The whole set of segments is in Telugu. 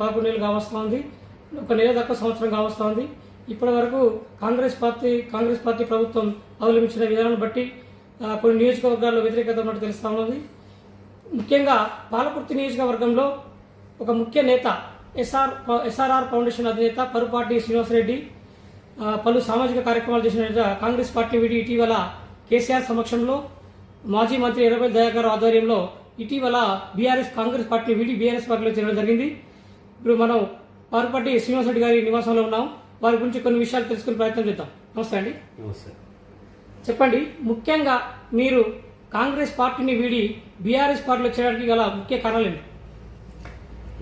పదకొండు నెలలు కావస్తోంది ఒక నెల దాకా సంవత్సరం కావస్తోంది. ఇప్పటి వరకు కాంగ్రెస్ పార్టీ కాంగ్రెస్ పార్టీ ప్రభుత్వం అవలంబించిన విధానాన్ని బట్టి కొన్ని నియోజకవర్గాల్లో వ్యతిరేకత ఉన్నట్టు తెలుస్తా ఉన్నది. ముఖ్యంగా పాలకుర్తి నియోజకవర్గంలో ఒక ముఖ్య నేత ఎస్ఆర్ ఎస్ఆర్ఆర్ ఫౌండేషన్ అధినేత పరుపాటి శ్రీనివాసరెడ్డి పలు సామాజిక కార్యక్రమాలు చేసిన కాంగ్రెస్ పార్టీ విడి ఇటీవల కేసీఆర్ సమక్షంలో మాజీ మంత్రి ఎర్రబెల్లి దయాకర్ ఆధ్వర్యంలో ఇటీవల బీఆర్ఎస్ కాంగ్రెస్ పార్టీ విడి బీఆర్ఎస్ పార్టీలో చేరడం జరిగింది. ఇప్పుడు మనం పరుపాటి శ్రీనివాసరెడ్డి గారి నివాసంలో ఉన్నాం. వారి గురించి కొన్ని విషయాలు తెలుసుకునే ప్రయత్నం చేద్దాం. నమస్తే అండి. నమస్తే. చెప్పండి ముఖ్యంగా మీరు కాంగ్రెస్ పార్టీని వీడి బీఆర్ఎస్ పార్టీలో చేరడానికి గల ముఖ్య కారణాలు ఏంటి?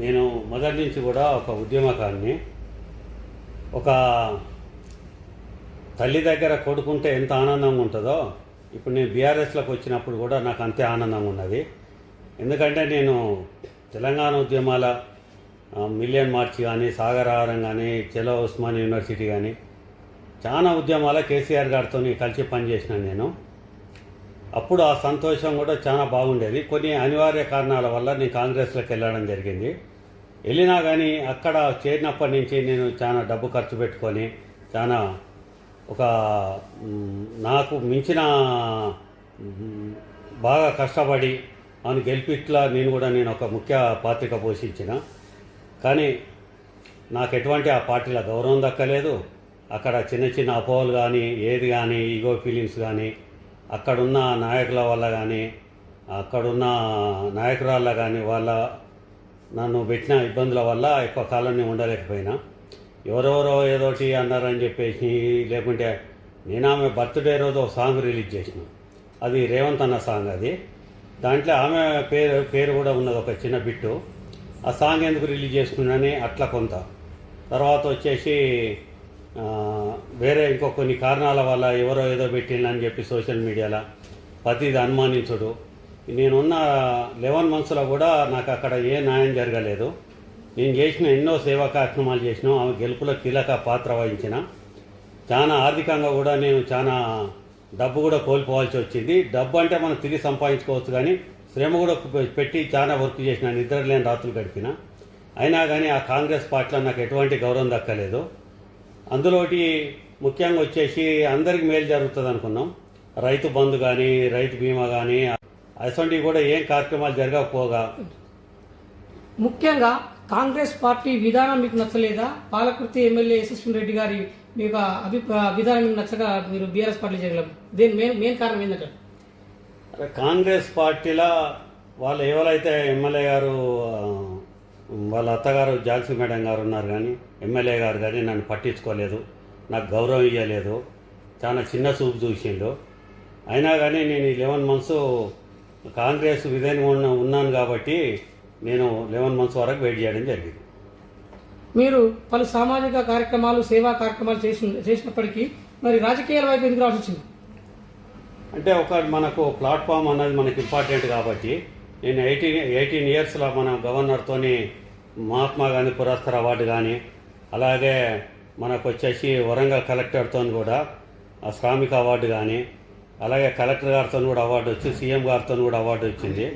నేను మొదటి నుంచి కూడా ఒక ఉద్యమకాన్ని ఒక తల్లి దగ్గర కొడుకుంటే ఎంత ఆనందంగా ఉంటుందో ఇప్పుడు నేను బీఆర్ఎస్లోకి వచ్చినప్పుడు కూడా నాకు అంతే ఆనందంగా ఉన్నది. ఎందుకంటే నేను తెలంగాణ ఉద్యమాల మిలియన్ మార్చ్ కానీ సాగర్ ఆహారం కానీ చెలో ఉస్మాన్ యూనివర్సిటీ కానీ చాలా ఉద్యమాల కేసీఆర్ గారితో కలిసి పనిచేసినాను నేను. అప్పుడు ఆ సంతోషం కూడా చాలా బాగుండేది. కొన్ని అనివార్య కారణాల వల్ల నేను కాంగ్రెస్లోకి వెళ్ళడం జరిగింది. వెళ్ళినా కానీ అక్కడ చేరినప్పటి నుంచి నేను చాలా డబ్బు ఖర్చు పెట్టుకొని చాలా ఒక నాకు మించిన బాగా కష్టపడి ఆయన గెలిపిట్లా నేను కూడా నేను ఒక ముఖ్య పాత్రిక పోషించిన. కానీ నాకు ఎటువంటి ఆ పార్టీలో గౌరవం దక్కలేదు. అక్కడ చిన్న చిన్న అపోహలు కానీ ఏది కానీ ఈగో ఫీలింగ్స్ కానీ అక్కడున్న నాయకుల వల్ల కానీ అక్కడున్న నాయకురాళ్ళ కానీ వాళ్ళ నన్ను పెట్టిన ఇబ్బందుల వల్ల ఎక్కువ కాలం నేను ఉండలేకపోయినా. ఎవరెవరో ఏదోటి అన్నారని చెప్పేసి లేకుంటే నేను ఆమె బర్త్డే రోజు ఒక సాంగ్ రిలీజ్ చేసిన. అది రేవంత్ అన్న సాంగ్ అది. దాంట్లో ఆమె పేరు పేరు కూడా ఉన్నది ఒక చిన్న బిట్టు. ఆ సాంగ్ ఎందుకు రిలీజ్ చేసుకున్నానని అట్లా కొంత. తర్వాత వచ్చేసి వేరే ఇంకో కొన్ని కారణాల వల్ల ఎవరో ఏదో పెట్టిందని చెప్పి సోషల్ మీడియాలో. ప్రతిది అనుమానించుడు. నేనున్న లెవెన్ మంత్స్లో కూడా నాకు అక్కడ ఏ న్యాయం జరగలేదు. నేను చేసిన ఎన్నో సేవా కార్యక్రమాలు చేసిన ఆమె గెలుపులో కీలక పాత్ర వహించిన. చాలా ఆర్థికంగా కూడా నేను చాలా డబ్బు కూడా కోల్పోవాల్సి వచ్చింది. డబ్బు అంటే మనం తిరిగి సంపాదించుకోవచ్చు కానీ శ్రమ కూడా పెట్టి చాలా వర్క్ చేసిన నిద్ర లేని రాత్రులు గడిపిన. అయినా కానీ ఆ కాంగ్రెస్ పార్టీలో నాకు ఎటువంటి గౌరవం దక్కలేదు. అందులోటి ముఖ్యంగా వచ్చేసి అందరికి మేలు జరుగుతుంది అనుకున్నాం. రైతు బంధు కానీ రైతు బీమా కానీ అటువంటివి కూడా ఏం కార్యక్రమాలు జరగకపోగా. ముఖ్యంగా కాంగ్రెస్ పార్టీ విధానం మీకు నచ్చలేదా? పాలకృతి ఎమ్మెల్యే యశస్విని రెడ్డి గారి మీ యొక్క అభిప్రాయ విధానం మీకు నచ్చగా మీరు బీఆర్ఎస్ పార్టీ చేయగలరు దీని మెయిన్ మెయిన్ కారణం ఏంటంటే కాంగ్రెస్ పార్టీలో వాళ్ళు ఎవరైతే ఎమ్మెల్యే గారు వాళ్ళ అత్తగారు జాన్సీ మేడం గారు ఉన్నారు కానీ ఎమ్మెల్యే గారు కానీ నన్ను పట్టించుకోలేదు నాకు గౌరవం ఇవ్వలేదు చాలా చిన్న చూపు చూసిండు. అయినా కానీ నేను ఈ లెవెన్ మంత్స్ కాంగ్రెస్ విధంగా ఉన్న ఉన్నాను కాబట్టి నేను లెవెన్ మంత్స్ వరకు వెయిట్ చేయడం జరిగింది. మీరు పలు సామాజిక కార్యక్రమాలు సేవా కార్యక్రమాలు చేసి చేసినప్పటికీ మరి రాజకీయాల వైపు ఎందుకు రావాల్సి వచ్చింది? అంటే ఒక మనకు ప్లాట్ఫామ్ అన్నది మనకి ఇంపార్టెంట్ కాబట్టి నేను ఎయిటీన్ ఎయిటీన్ ఇయర్స్లో మన గవర్నర్తోని మహాత్మా గాంధీ పురస్కార్ అవార్డు కానీ అలాగే మనకు వచ్చేసి వరంగల్ కలెక్టర్తో కూడా శ్రామిక అవార్డు కానీ అలాగే కలెక్టర్ గారితో కూడా అవార్డు వచ్చి సీఎం గారితో కూడా అవార్డు వచ్చింది.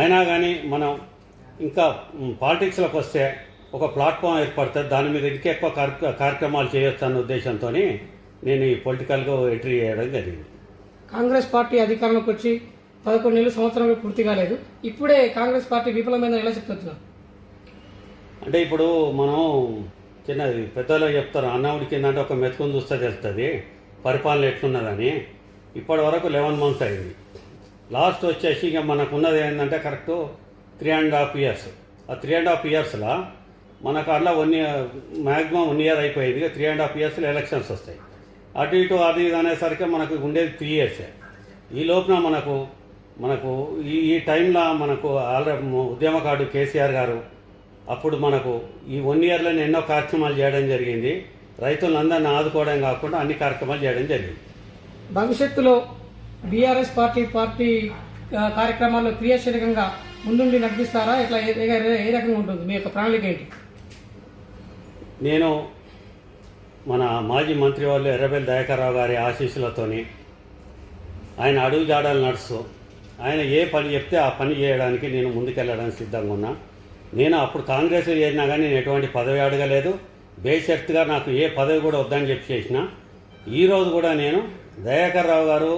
అయినా కానీ మనం ఇంకా పాలిటిక్స్లోకి వస్తే ఒక ప్లాట్ఫామ్ ఏర్పడుతుంది దాని మీద ఇంకా ఎక్కువ కార్యక్రమాలు చేయొచ్చు అన్న ఉద్దేశంతో నేను ఈ పొలిటికల్గా ఎంట్రీ చేయడం జరిగింది. కాంగ్రెస్ పార్టీ అధికారంలోకి వచ్చి పదకొండు నెలలు సంవత్సరం పూర్తి కాలేదు. ఇప్పుడే కాంగ్రెస్ పార్టీ విఫలమైన ఎలా చెప్తున్నారు అంటే ఇప్పుడు మనం చిన్నది పెద్దలు చెప్తారు అన్న ఏంటంటే ఒక మెతుకుని చూస్తే తెలుస్తుంది పరిపాలన ఎట్లున్నదని. ఇప్పటి వరకు లెవెన్ మంత్స్ అయింది. లాస్ట్ వచ్చేసి ఇక మనకున్నది ఏంటంటే correct three and half years ఆ త్రీ అండ్ హాఫ్ ఇయర్స్లో మనకు అలా one year maximum one year అయిపోయింది. త్రీ అండ్ హాఫ్ ఇయర్స్లో ఎలక్షన్స్ వస్తాయి. అటు ఇటు అది ఇది అనేసరికి మనకు ఉండేది త్రీ ఇయర్సే ఈ లోపున మనకు మనకు ఈ ఈ టైంలో మనకు ఆల్రెడీ ఉద్యమకారుడు కేసీఆర్ గారు అప్పుడు మనకు ఈ వన్ ఇయర్లో ఎన్నో కార్యక్రమాలు చేయడం జరిగింది. రైతులందరినీ ఆదుకోవడం కాకుండా అన్ని కార్యక్రమాలు చేయడం జరిగింది. భవిష్యత్తులో బీఆర్ఎస్ పార్టీ పార్టీ కార్యక్రమాల్లో క్రియాశీలకంగా ముందుండి నడిపిస్తారా? ఇట్లా ఏ రకంగా ఉంటుంది మీ యొక్క ప్రణాళిక ఏంటి? నేను మన మాజీ మంత్రి వాళ్ళు ఎర్రబెల్లి దయాకర్రావు గారి ఆశీస్సులతోని ఆయన అడుగు జాడలు నడుస్తూ ఆయన ఏ పని చెప్తే ఆ పని చేయడానికి నేను ముందుకెళ్ళడానికి సిద్ధంగా ఉన్నా. నేను అప్పుడు కాంగ్రెస్ చేసినా కానీ నేను ఎటువంటి పదవి అడగలేదు. బేషర్త్గా నాకు ఏ పదవి కూడా వద్దని చెప్పి చేసిన. ఈరోజు కూడా నేను దయాకర్ రావు గారు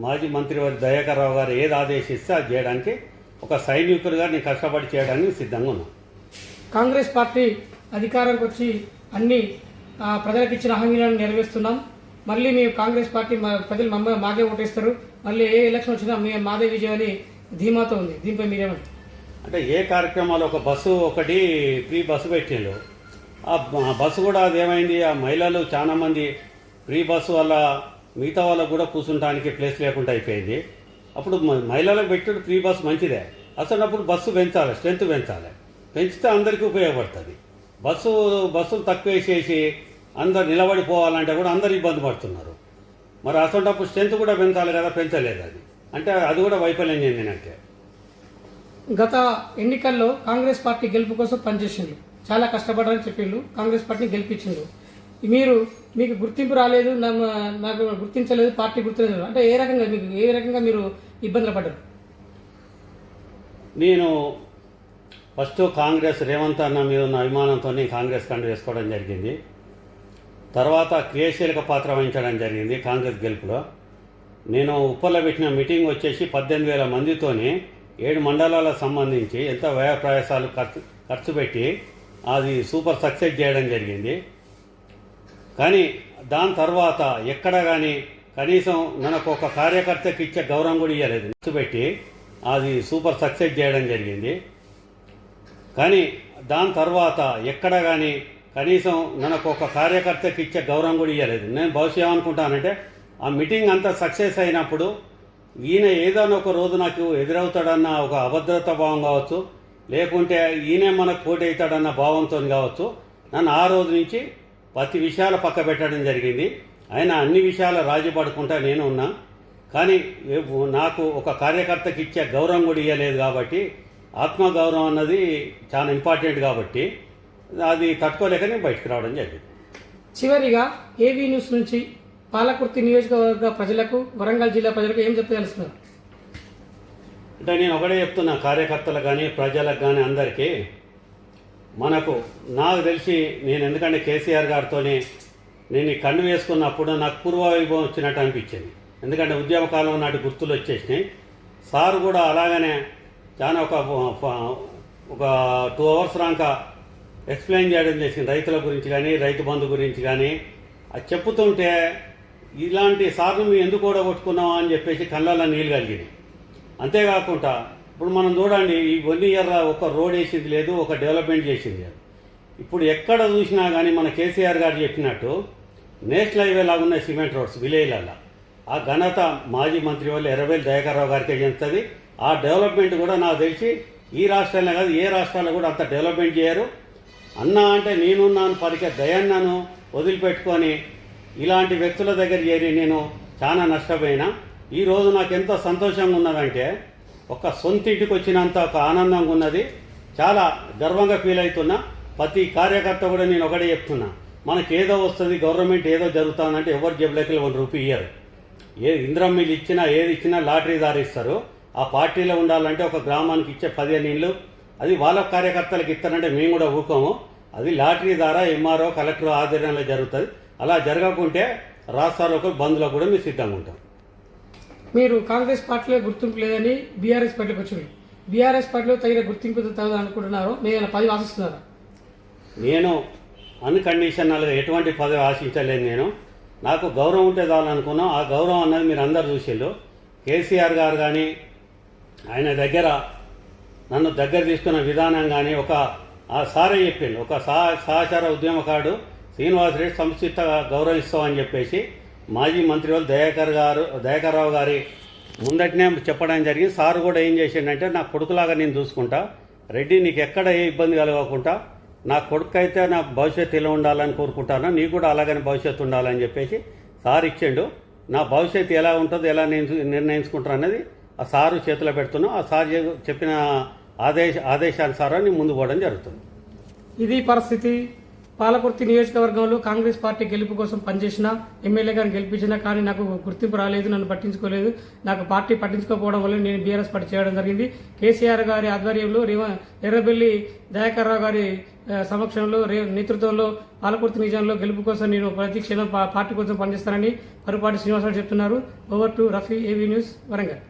మాజీ మంత్రి వారి దయాకర్ రావు గారు ఏది ఆదేశిస్తే అది చేయడానికి ఒక సైనికుడిగా నేను కష్టపడి చేయడానికి సిద్ధంగా ఉన్నాను కాంగ్రెస్ పార్టీ అధికారంకి వచ్చి అన్ని ప్రజలకు ఇచ్చిన హామీలను నెరవేరుస్తున్నాం. మళ్ళీ మేము కాంగ్రెస్ పార్టీ మా- ప్రజలు మమ్మ మాకే ఓటేస్తారు. మళ్ళీ ఏ ఎలక్షన్ వచ్చినా మేము మాదే విజయం అని ధీమాతో ఉంది. దీనిపై మీరేమంటారు? అంటే ఏ కార్యక్రమాలు ఒక బస్సు ఒకటి ఫ్రీ బస్సు పెట్టిండు ఆ బస్సు కూడా అదేమైంది ఆ మహిళలు చాలా మంది ఫ్రీ బస్సు వల్ల మిగతా వాళ్ళకు కూడా కూర్చుంటానికి ప్లేస్ లేకుండా అయిపోయింది. అప్పుడు మ- మహిళలకు పెట్టుడు ఫ్రీ బస్సు మంచిదే. అసలు అప్పుడు బస్సు పెంచాలి స్ట్రెంత్ పెంచాలి. పెంచితే అందరికీ ఉపయోగపడుతుంది. బస్సు బస్సులు తక్కువ వేసేసి అందరు నిలబడిపోవాలంటే కూడా అందరు ఇబ్బంది పడుతున్నారు. మరి అసలు స్ట్రెంత్ కూడా పెంచాలి కదా పెంచలేదు అది. అంటే అది కూడా వైఫల్యం చెందినట్టే. గత ఎన్నికల్లో కాంగ్రెస్ పార్టీ గెలుపు కోసం పనిచేసిండ్రు. చాలా కష్టపడారని చెప్పిండ్రు. కాంగ్రెస్ పార్టీని గెలిపించిండ్రు. మీరు మీకు గుర్తింపు రాలేదు నాకు గుర్తించలేదు పార్టీ గుర్తించలేదు. అంటే ఏ రకంగా మీకు ఏ రకంగా మీరు ఇబ్బందులు పడ్డారు? నేను ఫస్ట్ కాంగ్రెస్ రేవంత్ అన్న మీద ఉన్న అభిమానంతో కాంగ్రెస్ కండు వేసుకోవడం జరిగింది. తర్వాత క్రియాశీలక పాత్ర వహించడం జరిగింది కాంగ్రెస్ గెలుపులో. నేను ఉప్పల్లో పెట్టిన మీటింగ్ వచ్చేసి పద్దెనిమిది వేల మందితోని ఏడు మండలాలకు సంబంధించి ఎంత వ్యయ ప్రయాసాలు ఖర్చు ఖర్చు పెట్టి అది సూపర్ సక్సెస్ చేయడం జరిగింది. కానీ దాని తర్వాత ఎక్కడ కానీ కనీసం మనకు ఒక కార్యకర్తకి ఇచ్చే గౌరవం కూడా ఇవ్వలేదు ఖర్చు పెట్టి అది సూపర్ సక్సెస్ చేయడం జరిగింది. కానీ దాని తర్వాత ఎక్కడ కానీ కనీసం మనకు ఒక కార్యకర్తకి ఇచ్చే గౌరవం కూడా ఇవ్వలేదు నేను భవిష్యత్ ఏమనుకుంటానంటే ఆ మీటింగ్ అంతా సక్సెస్ అయినప్పుడు ఈయన ఏదైనా ఒక రోజు నాకు ఎదురవుతాడన్న ఒక అభద్రత భావం కావచ్చు లేకుంటే ఈయనే మనకు పోటీ అవుతాడన్న భావంతో కావచ్చు నన్ను ఆ రోజు నుంచి ప్రతి విషయాలు పక్క పెట్టడం జరిగింది. ఆయన అన్ని విషయాలు రాజీ పడుకుంటా నేను ఉన్నా. కానీ నాకు ఒక కార్యకర్తకి ఇచ్చే గౌరవం కూడా ఇవ్వలేదు కాబట్టి ఆత్మగౌరవం అన్నది చాలా ఇంపార్టెంట్ కాబట్టి అది తట్టుకోలేక నేను బయటకు రావడం జరిగింది. చివరిగా ఏవీ న్యూస్ నుంచి పాలకుర్తి నియోజకవర్గ ప్రజలకు వరంగల్ జిల్లా ప్రజలకు ఏం చెప్పదలుస్తున్నారు అంటే నేను ఒకటే చెప్తున్నా కార్యకర్తలకు కానీ ప్రజలకు కానీ అందరికీ. మనకు నాకు తెలిసి నేను ఎందుకంటే కేసీఆర్ గారితోనే నేను కన్ను వేసుకున్నప్పుడు నాకు పూర్వ వైభవం వచ్చినట్టు అనిపించింది. ఎందుకంటే ఉద్యమ కాలం నాటి గుర్తులు వచ్చేసినాయి. సార్ కూడా అలాగనే చాలా ఒక ఒక టూ అవర్స్ రాక ఎక్స్ప్లెయిన్ చేయడం చేసింది రైతుల గురించి కానీ రైతు బంధు గురించి కానీ. అది చెప్పుతుంటే ఇలాంటి సార్లు మేము ఎందుకు ఓడగొట్టుకున్నామా అని చెప్పేసి కళ్ళల్లో నీళ్ళు కలిగినాయి. అంతేకాకుండా ఇప్పుడు మనం చూడండి ఈ వన్ ఇయర్ ఒక రోడ్ వేసింది లేదు ఒక డెవలప్మెంట్ చేసింది. ఇప్పుడు ఎక్కడ చూసినా కానీ మన కేసీఆర్ గారు చెప్పినట్టు నేషనల్ హైవే లాగా ఉన్నాయి సిమెంట్ రోడ్స్ విలేజ్లలో ఆ ఘనత మాజీ మంత్రి వాళ్ళు ఎర్రవేలు దయాకర్రావు గారికి చెందుతుంది. ఆ డెవలప్మెంట్ కూడా నాకు తెలిసి ఈ రాష్ట్రాలే కాదు ఏ రాష్ట్రాల్లో కూడా అంత డెవలప్మెంట్ చేయరు. అన్నా అంటే నేనున్నాను పలికే దయన్నను వదిలిపెట్టుకొని ఇలాంటి వ్యక్తుల దగ్గర చేరి నేను చాలా నష్టపోయినా. ఈరోజు నాకు ఎంతో సంతోషంగా ఉన్నదంటే ఒక సొంత ఇంటికి వచ్చినంత ఒక ఆనందంగా ఉన్నది. చాలా గర్వంగా ఫీల్ అవుతున్నా. ప్రతి కార్యకర్త కూడా నేను ఒకటే చెప్తున్నా. మనకి ఏదో వస్తుంది గవర్నమెంట్ ఏదో జరుగుతుందంటే ఎవరు జబ్బులకి వన్ రూపీ ఇయ్యరు. ఏ ఇంద్రం మిల్లు ఇచ్చినా ఏది ఇచ్చినా లాటరీ దారిస్తారు. ఆ పార్టీలో ఉండాలంటే ఒక గ్రామానికి ఇచ్చే పదిహేను ఇళ్ళు అది వాళ్ళ కార్యకర్తలకు ఇస్తారంటే మేము కూడా ఊకోము అది లాటరీ ద్వారా ఎంఆర్ఓ కలెక్టర్ ఆధ్వర్యంలో జరుగుతుంది. అలా జరగకుంటే రాష్ట్రాలకు బంధులో కూడా మేము సిద్ధంగా ఉంటాం. మీరు కాంగ్రెస్ పార్టీలో గుర్తింపు లేదని బీఆర్ఎస్ పార్టీకి వచ్చింది. బీఆర్ఎస్ పార్టీలో తగిన గుర్తింపు అనుకుంటున్నారు? మీరు ఏమైనా పదవి ఆశిస్తున్నారా? నేను అన్కండిషనల్గా ఎటువంటి పదవి ఆశించలేదు నేను. నాకు గౌరవం ఉంటే చాలనుకున్నాం ఆ గౌరవం అన్నది మీరు అందరు చూసిండు కేసీఆర్ గారు కానీ ఆయన దగ్గర నన్ను దగ్గర తీసుకున్న విధానం కానీ ఒక ఆ సారే చెప్పిండు. ఒక సహ సహచార ఉద్యమకారుడు శ్రీనివాస్ రెడ్డి సంస్థిత గౌరవిస్తామని చెప్పేసి మాజీ మంత్రి వాళ్ళు దయాకర్ గారు దయాకర్రావు గారి ముందటనే చెప్పడం జరిగింది. సార్ కూడా ఏం చేసిండంటే నా కొడుకులాగా నేను చూసుకుంటా రెడ్డి నీకు ఎక్కడ ఏ ఇబ్బంది కలగకుండా నా కొడుకు అయితే నా భవిష్యత్తు ఇలా ఉండాలని కోరుకుంటాను నీకు కూడా అలాగనే భవిష్యత్తు ఉండాలని చెప్పేసి సార్ ఇచ్చిండు. నా భవిష్యత్తు ఎలా ఉంటుందో ఎలా నేను నిర్ణయించుకుంటాను అనేది ఆ సారు చేతిలో పెడుతున్నాం. ఆ సార్ చెప్పిన ఆదేశ ఆదేశానుసారం నేను ముందు పోవడం జరుగుతుంది. ఇది పరిస్థితి. పాలకుర్తి నియోజకవర్గంలో కాంగ్రెస్ పార్టీ గెలుపు కోసం పనిచేసిన ఎమ్మెల్యే గారిని గెలిపించిన కానీ నాకు గుర్తింపు రాలేదు నన్ను పట్టించుకోలేదు. నాకు పార్టీ పట్టించుకోకపోవడం వల్ల నేను బీఆర్ఎస్ పార్టీ చేయడం జరిగింది. కేసీఆర్ గారి ఆధ్వర్యంలో రేవ ఎర్రబెల్లి దయాకర్ రావు గారి సమక్షంలో రే నేతృత్వంలో పాలకుర్తి నిజాంలో గెలుపు కోసం నేను ప్రతి క్షణం పార్టీ కోసం పనిచేస్తానని పరుపాటి శ్రీనివాసరావు చెప్తున్నారు. Over to Rafi AV news Warangal.